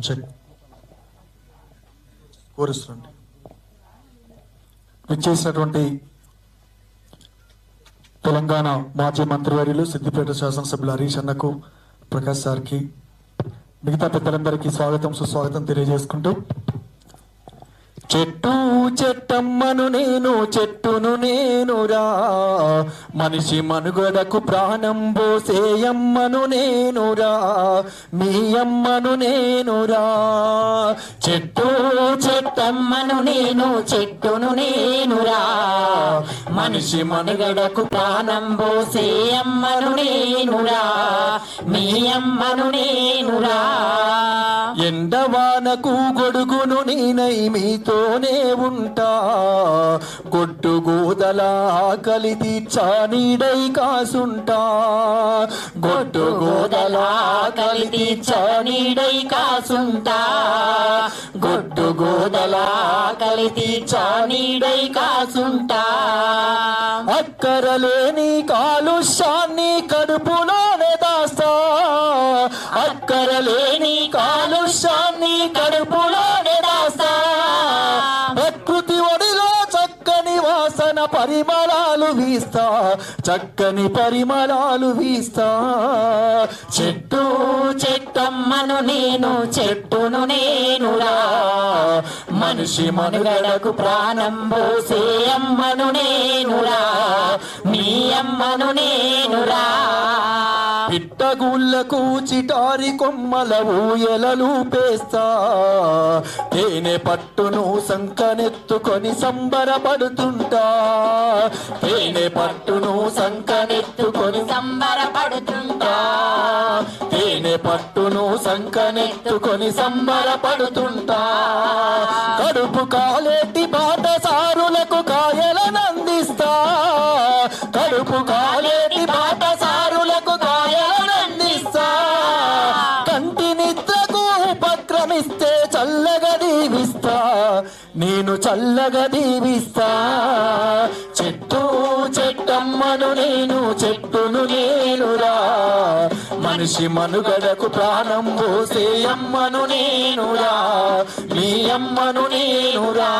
Check కోరుస్తుంది విచ్చేసినటువంటి తెలంగాణ మాజీ మంత్రివర్యులు సిద్దిపేట శాసనసభ్యులు హరీష్ అన్నకు ప్రకాష్ సార్కి మిగతా పెద్దలందరికీ స్వాగతం సుస్వాగతం తెలియజేసుకుంటూ చెట్టు చెట్టమ్మను నేను చెట్టును నేనురా. మనిషి మనుగడకు ప్రాణం పోసేయమ్మను నేనురా. మీ అమ్మను నేనురా. చెట్టు చెట్టమ్మను నేను చెట్టును నేనురా. మనిషి మనుగడకు ప్రాణం పోసేయమ్మను నేనురా. మీ అమ్మను నేనురా. ఎండవానకు గొడుగును నేనై మీతోనే ఉంటా. గొడ్డు గోదల ఆకలి తీర్చా నీడై కాసుంటా. గొడ్డు గోదల ఆకలి తీర్చా నీడై కాసుంటా. గొడ్డు గోదల ఆకలి తీర్చా నీడై కాసుంటా. అక్కరలేని కాలుష్యాన్ని కడుపులోనే లేని కాలుష్యాన్ని కడుపులోనే దాస్తా ప్రకృతి ఒడిలో చక్కని వాసన పరిమళాలు వీస్తా. చక్కని పరిమళాలు వీస్తా. చెట్టు చెట్టమ్మను నేను చెట్టును నేనురా. మనిషి మనుగడకు ప్రాణం పోసే అమ్మను నేనురా. మీ అమ్మను నేనురా. పిట్టగుళ్ళకు చిటారి కొమ్మల ఊయలలు పేస్తా. తేనె పట్టును సంకనెత్తుకొని సంబరపడుతుంటా. తేనె పట్టును సంకనెత్తుకొని సంబరపడుతుంటా. తేనె పట్టును సంకనెత్తుకొని సంబరపడుతుంటా. కడుపు కాలేటి బాటసారులకు కాయలనందిస్తా. కడుపు కా ఉపక్రమిస్తే చల్లగా దీవిస్తా నేను చల్లగా దీవిస్తా. చెట్టు చెట్టమ్మను నేను చెట్టును నేనురా మనిషి మనుగడకు ప్రాణం పోసే అమ్మను నేనురా. మీ అమ్మను నేనురా.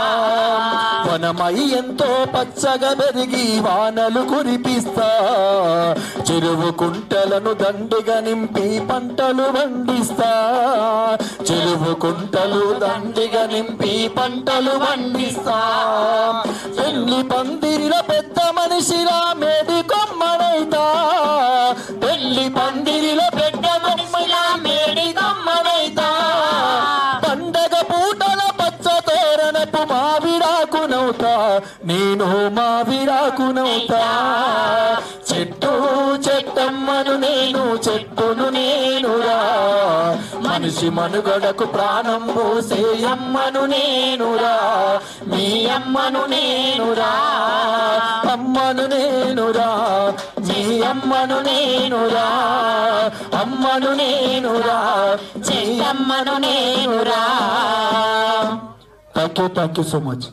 వనమై ఎంతో పచ్చగా పెరిగి వానలు కురిపిస్తా. చెరువు కుంటలను దండిగా నింపి పంటలు పండిస్తా. చెరువు కుంటలు దండిగా నింపి పంటలు పండిస్తా. పెళ్ళి పందిరిన పెద్ద మనిషిరా. పెళ్ళి పందిరిలో పెద్ద మనిషిలా మేడి కొమ్మనైతా పండగ పూటల పచ్చ తోరణపు మావిడాకునవుతా నేను మావిడాకునవుతా చెట్టు చెట్టమ్మను నేను చెట్టును నేనురా. మనిషి మనుగడకు ప్రాణం పోసే అమ్మను నేనురా. మీ అమ్మను నేనురా. అమ్మను నేనురా. మీ అమ్మను నేనురా అమ్మను నేనురా మీ నేనురా. Thank you thank you so much